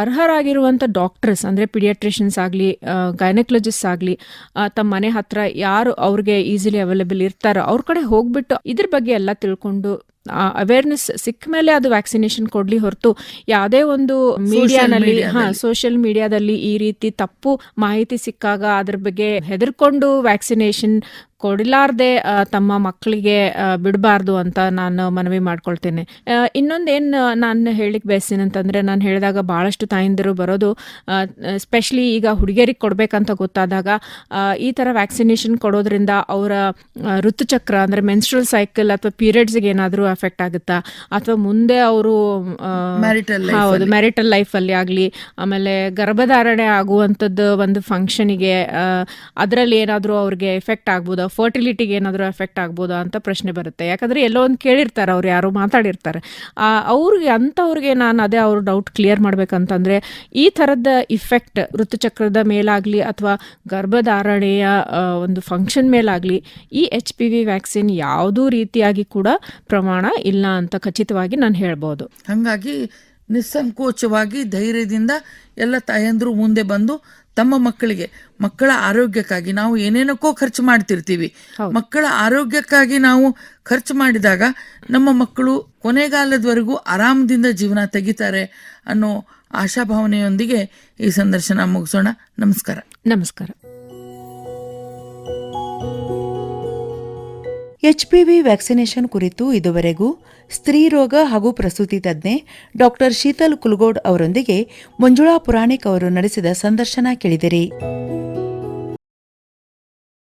ಅರ್ಹರಾಗಿರುವಂಥ ಡಾಕ್ಟರ್ಸ್ ಅಂದರೆ ಪಿಡಿಯಾಟ್ರಿಷನ್ಸ್ ಆಗಲಿ ಗೈನಕ್ಲಜಿಸ್ಟ್ ಆಗಲಿ ತಮ್ಮ ಮನೆ ಹತ್ರ ಯಾರು ಅವ್ರಿಗೆ ಈಸಿಲಿ ಅವೈಲೇಬಲ್ ಇರ್ತಾರೋ ಅವ್ರ ಕಡೆ ಹೋಗ್ಬಿಟ್ಟು ಇದ್ರ ಬಗ್ಗೆ ಎಲ್ಲ ತಿಳ್ಕೊಂಡು ಅವೇರ್ನೆಸ್ ಸಿಕ್ಕ ಮೇಲೆ ಅದು ವ್ಯಾಕ್ಸಿನೇಷನ್ ಕೊಡ್ಲಿ ಹೊರತು ಯಾವುದೇ ಒಂದು ಮೀಡಿಯಾನಲ್ಲಿ ಹಾ ಸೋಷಿಯಲ್ ಮೀಡಿಯಾದಲ್ಲಿ ಈ ರೀತಿ ತಪ್ಪು ಮಾಹಿತಿ ಸಿಕ್ಕಾಗ ಅದ್ರ ಬಗ್ಗೆ ಹೆದರ್ಕೊಂಡು ವ್ಯಾಕ್ಸಿನೇಷನ್ ಕೊಡಲಾರ್ದೆ ತಮ್ಮ ಮಕ್ಕಳಿಗೆ ಬಿಡಬಾರ್ದು ಅಂತ ನಾನು ಮನವಿ ಮಾಡ್ಕೊಳ್ತೇನೆ. ಇನ್ನೊಂದೇನು ನಾನು ಹೇಳಿಕ್ ಬಯಸ್ತೀನಿ ಅಂತಂದರೆ ನಾನು ಹೇಳಿದಾಗ ಭಾಳಷ್ಟು ತಾಯಂದಿರು ಬರೋದು ಸ್ಪೆಷಲಿ ಈಗ ಹುಡುಗಿಯರಿಗೆ ಕೊಡಬೇಕಂತ ಗೊತ್ತಾದಾಗ ಈ ಥರ ವ್ಯಾಕ್ಸಿನೇಷನ್ ಕೊಡೋದ್ರಿಂದ ಅವರ ಋತುಚಕ್ರ ಅಂದರೆ ಮೆನ್ಸ್ಟ್ರಲ್ ಸೈಕಲ್ ಅಥವಾ ಪೀರಿಯಡ್ಸ್ಗೆ ಏನಾದರೂ ಎಫೆಕ್ಟ್ ಆಗುತ್ತಾ? ಅಥವಾ ಮುಂದೆ ಅವರು ಹೌದು ಮ್ಯಾರಿಟಲ್ ಲೈಫಲ್ಲಿ ಆಗಲಿ ಆಮೇಲೆ ಗರ್ಭಧಾರಣೆ ಆಗುವಂಥದ್ದು ಒಂದು ಫಂಕ್ಷನಿಗೆ ಅದರಲ್ಲಿ ಏನಾದರೂ ಅವ್ರಿಗೆ ಎಫೆಕ್ಟ್ ಆಗ್ಬೋದಾ? ಫರ್ಟಿಲಿಟಿಗೆ ಏನಾದರೂ ಎಫೆಕ್ಟ್ ಆಗ್ಬೋದಾ ಅಂತ ಪ್ರಶ್ನೆ ಬರುತ್ತೆ. ಯಾಕಂದರೆ ಎಲ್ಲೋ ಒಂದು ಕೇಳಿರ್ತಾರೆ ಅವ್ರು ಯಾರು ಮಾತಾಡಿರ್ತಾರೆ. ಅವ್ರಿಗೆ ಅಂಥವ್ರಿಗೆ ನಾನು ಅದೇ ಅವ್ರ ಡೌಟ್ ಕ್ಲಿಯರ್ ಮಾಡ್ಬೇಕಂತಂದ್ರೆ ಈ ಥರದ ಇಫೆಕ್ಟ್ ಋತುಚಕ್ರದ ಮೇಲಾಗಲಿ ಅಥವಾ ಗರ್ಭಧಾರಣೆಯ ಒಂದು ಫಂಕ್ಷನ್ ಮೇಲಾಗಲಿ ಈ ಎಚ್ ಪಿ ವಿ ವ್ಯಾಕ್ಸಿನ್ ಯಾವುದೂ ರೀತಿಯಾಗಿ ಕೂಡ ಪ್ರಮಾಣ ಇಲ್ಲ ಅಂತ ಖಚಿತವಾಗಿ ನಾನು ಹೇಳ್ಬೋದು. ಹಾಗಾಗಿ ನಿಸ್ಸಂಕೋಚವಾಗಿ ಧೈರ್ಯದಿಂದ ಎಲ್ಲ ತಾಯಂದರು ಮುಂದೆ ಬಂದು ತಮ್ಮ ಮಕ್ಕಳಿಗೆ ಮಕ್ಕಳ ಆರೋಗ್ಯಕ್ಕಾಗಿ ನಾವು ಏನೇನಕ್ಕೋ ಖರ್ಚು ಮಾಡ್ತಿರ್ತೀವಿ. ಮಕ್ಕಳ ಆರೋಗ್ಯಕ್ಕಾಗಿ ನಾವು ಖರ್ಚು ಮಾಡಿದಾಗ ನಮ್ಮ ಮಕ್ಕಳು ಕೊನೆಗಾಲದವರೆಗೂ ಆರಾಮದಿಂದ ಜೀವನ ತೆಗಿತಾರೆ ಅನ್ನೋ ಆಶಾಭಾವನೆಯೊಂದಿಗೆ ಈ ಸಂದರ್ಶನ ಮುಗಿಸೋಣ. ನಮಸ್ಕಾರ. ನಮಸ್ಕಾರ. ಎಚ್ಪಿವಿ ವ್ಯಾಕ್ಸಿನೇಷನ್ ಕುರಿತು ಇದುವರೆಗೂ ಸ್ತ್ರೀ ರೋಗ ಹಾಗೂ ಪ್ರಸೂತಿ ತಜ್ಞೆ ಡಾಕ್ಟರ್ ಶೀತಲ್ ಕುಲ್ಗೋಡ್ ಅವರೊಂದಿಗೆ ಮಂಜುಳಾ ಪುರಾಣಿಕ್ ಅವರು ನಡೆಸಿದ ಸಂದರ್ಶನ ಕೇಳಿದಿರಿ.